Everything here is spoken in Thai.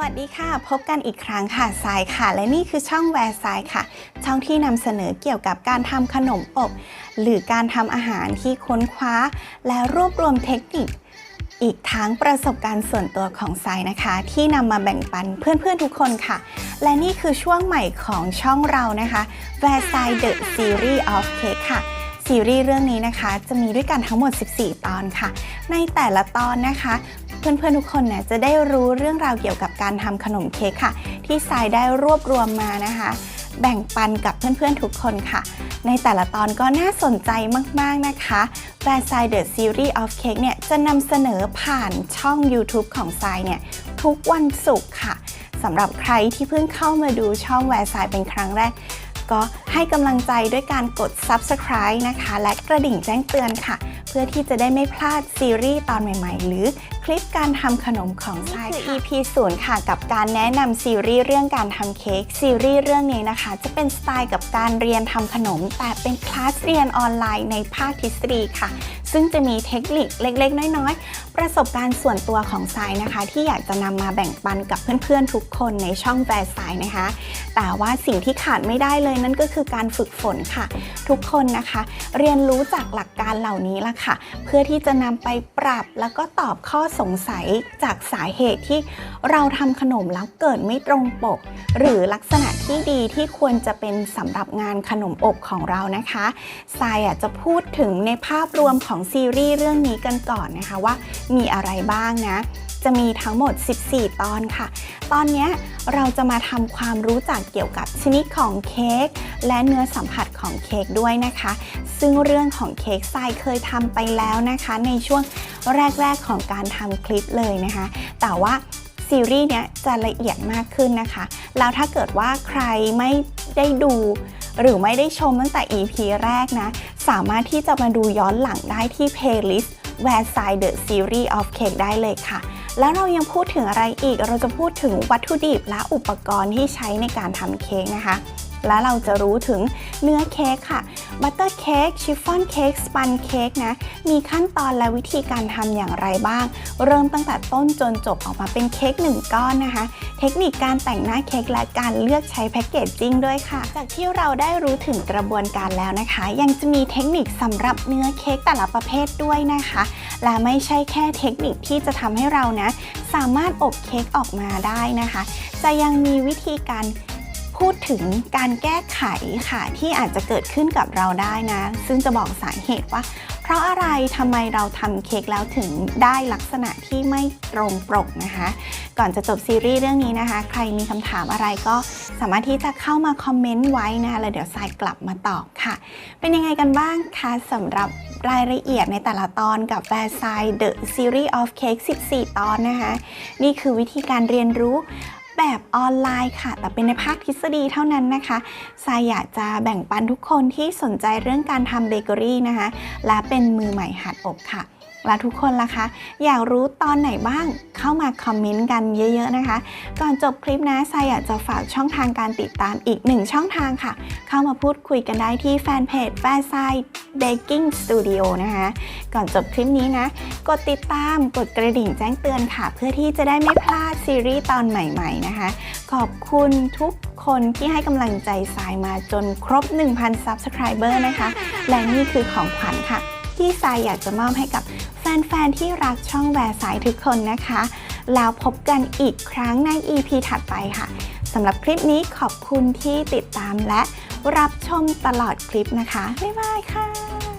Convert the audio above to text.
วัสดีค่ะ พบกันอีกครั้งค่ะสายค่ะ และนี่คือช่องแวร์สายค่ะ ช่องที่นำเสนอเกี่ยวกับการทำขนมอบ หรือการทำอาหารที่ค้นคว้า และรวบรวมเทคนิค อีกทั้งประสบการณ์ส่วนตัวของสายนะคะ ที่นำมาแบ่งปันเพื่อนๆทุกคนค่ะ และนี่คือช่วงใหม่ของช่องเรานะคะ v e r s a i l e The Series of Cake ค่ะ ซีรีส์เรื่องนี้นะคะ จะมีด้วยกันทั้งหมด 14 ตอนค่ะ ในแต่ละตอนนะคะ เพื่อนๆทุกคนเนี่ยจะได้รู้เรื่องราวเกี่ยวกับการทำขนมเค้กค่ะ ที่สายได้รวบรวมมานะคะ แบ่งปันกับเพื่อนๆทุกคนค่ะ ในแต่ละตอนก็น่าสนใจมากๆนะคะ v e r s a i l e The Series of Cake เนี่ยจะนำเสนอผ่านช่อง YouTube ของสายเนี่ยทุกวันศุกร์ค่ะสำหรับใครที่เพิ่งเข้ามาดูช่องแวร์สายเป็นครั้งแรก ก็ให้กำลังใจด้วยการกด Subscribe นะคะ และกระดิ่งแจ้งเตือนค่ะ เพื่อที่จะได้ไม่พลาดซีรีส์ตอนใหม่ ๆ หรือคลิปการทำขนมของไส้คือ EP 0ค่ะ กับการแนะนำซีรีส์เรื่องการทำเค้กซีรีส์เรื่องนี้นะคะ จะเป็นสไตล์กับการเรียนทำขนม แต่เป็นคลาสเรียนออนไลน์ในภาคทฤษฎีค่ะ ซึ่งจะมีเทคนิคเล็กๆ น้อยๆ ประสบการณ์ส่วนตัวของทรายนะคะ ที่อยากจะนำมาแบ่งปันกับเพื่อนๆ ทุกคนในช่องแวร์สายนะคะ แต่ว่าสิ่งที่ขาดไม่ได้เลยนั่นก็คือการฝึกฝนค่ะ ทุกคนนะคะ เรียนรู้จากหลักการเหล่านี้ละค่ะ เพื่อที่จะนำไปปรับแล้วก็ตอบข้อสงสัยจากสาเหตุที่เราทำขนมแล้วเกิดไม่ตรงปก หรือลักษณะที่ดีที่ควรจะเป็นสำหรับงานขนมอบของเรานะคะทรายอะจะพูดถึงในภาพรวมของซีรีส์เรื่องนี้กันก่อนนะคะว่ามีอะไรบ้างนะ จะมีทั้งหมด 14 ตอนค่ะ ตอนนี้เราจะมาทำความรู้จักเกี่ยวกับชนิดของเค้กและเนื้อสัมผัสของเค้กด้วยนะคะ ซึ่งเรื่องของเค้กทรายเคยทำไปแล้วนะคะ ในช่วงแรก ๆของการทำคลิปเลยนะคะ แต่ว่าซีรีส์เนี้ยจะละเอียดมากขึ้นนะคะ แล้วถ้าเกิดว่าใครไม่ได้ดู หรือไม่ได้ชมตั้งแต่ EP แรกนะ สามารถที่จะมาดูย้อนหลังได้ที่ playlist Where Side the Series of Cake ได้เลยค่ะ แล้วเรายังพูดถึงอะไรอีก เราจะพูดถึงวัตถุดิบและอุปกรณ์ที่ใช้ในการทำเค้กนะคะ และเราจะรู้ถึงเนื้อเค้กค่ะ บัตเตอร์เค้กชิฟฟ่อนเค้กสปันเค้กนะ มีขั้นตอนและวิธีการทำอย่างไรบ้าง เริ่มตั้งแต่ต้นจนจบออกมาเป็นเค้กหนึ่งก้อนนะคะ เทคนิคการแต่งหน้าเค้กและการเลือกใช้แพ็กเกจจิ้งด้วยค่ะ จากที่เราได้รู้ถึงกระบวนการแล้วนะคะ ยังจะมีเทคนิคสำหรับเนื้อเค้กแต่ละประเภทด้วยนะคะ และไม่ใช่แค่เทคนิคที่จะทำให้เรานะ สามารถอบเค้กออกมาได้นะคะ จะยังมีวิธีการ พูดถึงการแก้ไขค่ะที่อาจจะเกิดขึ้นกับเราได้นะ ซึ่งจะบอกสาเหตุว่า เพราะอะไรทำไมเราทำเค้กแล้วถึงได้ลักษณะที่ไม่ตรงปกนะคะ ก่อนจะจบซีรีส์เรื่องนี้นะคะ ใครมีคำถามอะไรก็สามารถที่จะเข้ามาคอมเมนต์ไว้นะคะแล้วเดี๋ยวสายกลับมาตอบค่ะ เป็นยังไงกันบ้างคะสำหรับรายละเอียดในแต่ละตอนกับ v e r s a i l e The Series of Cake 14 ตอนนะคะ นี่คือวิธีการเรียนรู้ แบบออนไลน์ค่ะ แต่เป็นในภาคทฤษฎีเท่านั้นนะคะทรายอยากจะแบ่งปันทุกคนที่สนใจเรื่องการทำเบเกอรี่นะคะ และเป็นมือใหม่หัดอบค่ะ และทุกคนล่ะคะ อยากรู้ตอนไหนบ้างเข้ามาคอมเมนต์กันเยอะๆนะคะ ก่อนจบคลิปนะทรายอยากจะฝากช่องทางการติดตามอีกหนึ่งช่องทางค่ะ เข้ามาพูดคุยกันได้ที่แฟนเพจแฟร์ไซเบกกิ้งสตูดิโอนะคะ ก่อนจบคลิปนี้นะ กดติดตามกดกระดิ่งแจ้งเตือนค่ะ เพื่อที่จะได้ไม่พลาดซีรีส์ตอนใหม่ๆนะคะ ขอบคุณทุกคนที่ให้กำลังใจสายมาจนครบ 1,000 Subscriber นะคะ และนี่คือของขวัญค่ะ ที่สายอยากจะมอบให้กับ ฟน ๆ ที่รักช่องแวร์สายทุกคนนะคะ แล้วพบกันอีกครั้งใน EP ถัดไปค่ะสำหรับคลิปนี้ขอบคุณที่ติดตามและรับชมตลอดคลิปนะคะ บ๊ายบายค่ะ